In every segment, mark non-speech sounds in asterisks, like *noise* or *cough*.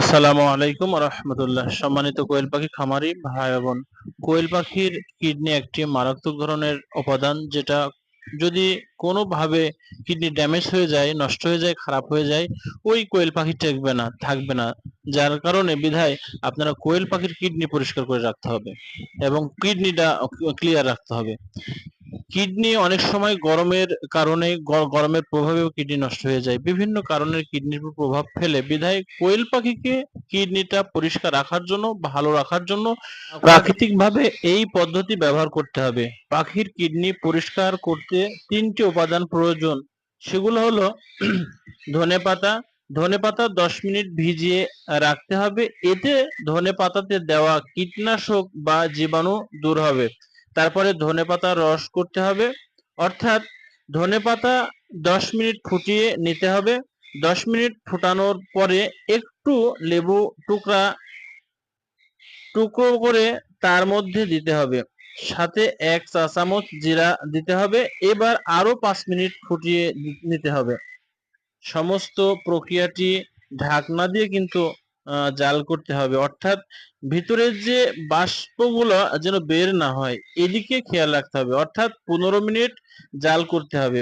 আসসালামু আলাইকুম রহমতুল্লাহ সম্মানিত কোয়েল পাখি খামারি ভাই বোন, কোয়েল পাখির কিডনি একটি মারাত্মক ধরনের উপাদান যেটা যদি কোনোভাবে কিডনি ড্যামেজ হয়ে যায়, নষ্ট হয়ে যায়, খারাপ হয়ে যায়, ওই কোয়েল পাখি টেকবে না, থাকবে না। যার কারণে বিধায় আপনারা কোয়েল পাখির কিডনি পরিষ্কার করে রাখতে হবে এবং কিডনিটা ক্লিয়ার রাখতে হবে। কিডনি অনেক সময় গরমের কারণে গরমের প্রভাবেও কিডনি নষ্ট হয়ে যায়। বিভিন্ন কারণের কিডনির প্রভাব ফেলে। বিধায় কোয়েল পাখিকে কিডনিটা পরিষ্কার রাখার জন্য, ভালো রাখার জন্য প্রাকৃতিকভাবে এই পদ্ধতি ব্যবহার করতে হবে। পাখির কিডনি পরিষ্কার করতে তিনটি উপাদান প্রয়োজন। সেগুলো হলো *clears throat* ধনে পাতা। ধনে পাতা দশ মিনিট ভিজিয়ে রাখতে হবে। এতে ধনে পাতাতে দেওয়া কীটনাশক বা জীবাণু দূর হবে। তারপরে ধনে পাতা রস করতে হবে। অর্থাৎ ধনে পাতা দশ মিনিট ফুটিয়ে নিতে হবে। দশ মিনিট ফুটানোর পরে একটু লেবু টুকরা, টুকরো করে তার মধ্যে দিতে হবে। সাথে এক চা চামচ জিরা দিতে হবে। এবার আরও পাঁচ মিনিট ফুটিয়ে নিতে হবে। সমস্ত প্রক্রিয়াটি ঢাকনা দিয়ে কিন্তু জাল করতে হবে। অর্থাৎ ভিতরের যে বাষ্পগুলো যেন বের না হয় এদিকে খেয়াল রাখতে হবে। অর্থাৎ পনেরো মিনিট জাল করতে হবে।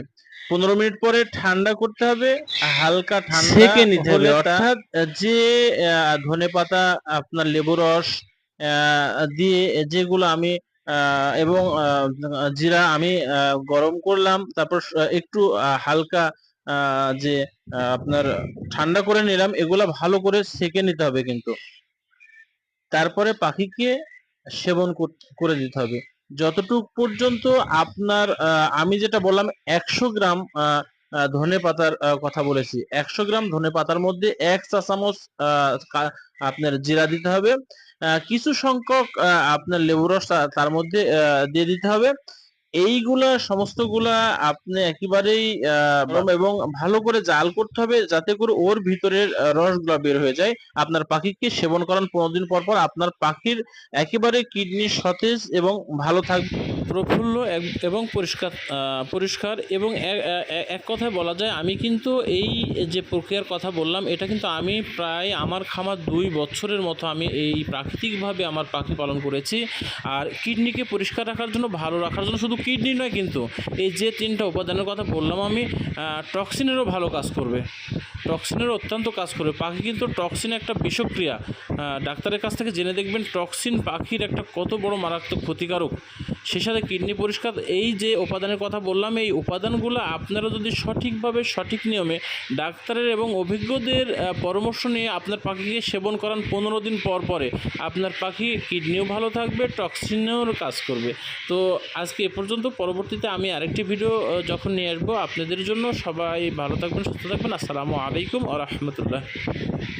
পনেরো মিনিট পরে ঠান্ডা করতে হবে হালকা ঠান্ডা সেঁকে নিতে হবে, অর্থাৎ যে ধনে পাতা আপনার লেবু রস আহ, দিয়ে যেগুলো আমি আহ, এবং আহ, জিরা আমি আহ, গরম করলাম তারপর একটু হালকা যে আপনার ঠান্ডা করে নিলাম, এগুলা ভালো করে সেকে নিতে হবে কিন্তু। তারপরে পাখিকে সেবন করে দিতে হবে। যতটুক পর্যন্ত আপনার আমি যেটা বললাম, একশো গ্রাম ধনে পাতার কথা বলেছি। একশো গ্রাম ধনে পাতার মধ্যে এক চা চামচ আপনার জিরা দিতে হবে। কিছু সংখ্যক আপনার লেবু রস তার মধ্যে দিয়ে দিতে হবে। এইগুলা সমস্তগুলা আপনি একেবারেই আহ, এবং ভালো করে জাল করতে হবে যাতে করে ওর ভিতরের রস রসগুলা বের হয়ে যায়। আপনার পাখিকে সেবন করান পনেরো দিন পর পর আপনার পাখির একেবারে কিডনি সতেজ এবং ভালো থাকবে। প্রফুল্ল এবং পরিষ্কার পরিষ্কার এবং এক কথায় বলা যায়, আমি কিন্তু এই যে প্রক্রিয়ার কথা বললাম, এটা কিন্তু আমি প্রায় আমার খামার দুই বছরের মতো আমি এই প্রাকৃতিকভাবে আমার পাখি পালন করেছি। আর কিডনিকে পরিষ্কার রাখার জন্য, ভালো রাখার জন্য শুধু কিডনি নয় কিন্তু, এই যে তিনটা উপাদানের কথা বললাম আমি টক্সিনেরও ভালো কাজ করবে। টক্সিনের অত্যন্ত কাজ করবে পাখি কিন্তু টক্সিন একটা বিষক্রিয়া। ডাক্তারের কাছ থেকে জেনে দেখবেন টক্সিন পাখির একটা কত বড় মারাত্মক ক্ষতিকারক। সে সাথে কিডনি পরিষ্কার, এই যে উপাদানের কথা বললাম, এই উপাদানগুলো আপনারা যদি সঠিকভাবে, সঠিক নিয়মে ডাক্তারের এবং অভিজ্ঞদের পরামর্শ নিয়ে আপনার পাখিকে সেবন করান পনেরো দিন পর পরে, আপনার পাখি কিডনিও ভালো থাকবে, টক্সিনেও কাজ করবে। তো আজকে এ পর্যন্ত, পরবর্তীতে আমি আরেকটি ভিডিও যখন নিয়ে আসব, আপনাদের জন্য সবাই ভালো থাকবেন, সুস্থ থাকবেন। আসসালামু আলাইকুম। আ রহমতুল্লাহ